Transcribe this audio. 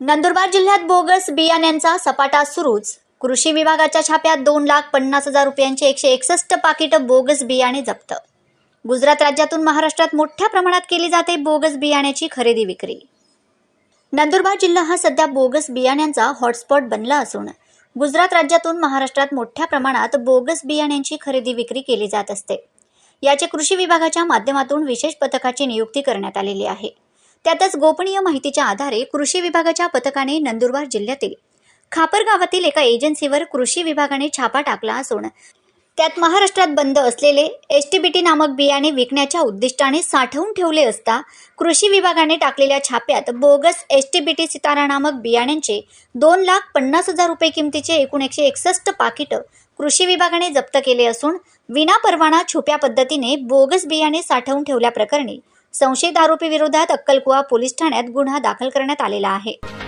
नंदुरबार जिल्ह्यात बोगस बियाण्यांचा सपाटा सुरूच. कृषी विभागाच्या छाप्यात दोन लाख पन्नास हजार रुपयांचे एकशे एकसष्ट पाकिट बोगस बियाणे जप्त. गुजरात राज्यातून महाराष्ट्रात मोठ्या प्रमाणात केली जाते बोगस बियाण्याची खरेदी विक्री. नंदुरबार जिल्हा हा सध्या बोगस बियाण्यांचा हॉटस्पॉट बनला असून गुजरात राज्यातून महाराष्ट्रात मोठ्या प्रमाणात बोगस बियाण्यांची खरेदी विक्री केली जात असते. याचे कृषी विभागाच्या माध्यमातून विशेष पथकाची नियुक्ती करण्यात आलेली आहे. त्यातच गोपनीय माहितीच्या आधारे कृषी विभागाच्या पथकाने नंदुरबार जिल्ह्यातील खापर गावातील एका एजन्सीवर कृषी विभागाने छापा टाकला असून त्यात महाराष्ट्रात बंद असलेले एस टी बी टी नामक बियाणे विकण्याच्या उद्दिष्टाने साठवून ठेवले असता कृषी विभागाने टाकलेल्या छाप्यात bogus S T B T Sitara नामक बियाण्यांचे दोन लाख पन्नास हजार रुपये किमतीचे एकूण एकशे एकसष्ट पाकिटं कृषी विभागाने जप्त केले असून विनापरवाना छुप्या पद्धतीने बोगस बियाणे साठवून ठेवल्याप्रकरणी संशयित आरोपी विरोधात अक्कलकुवा पोलीस ठाण्यात गुन्हा दाखल करण्यात आलेला आहे.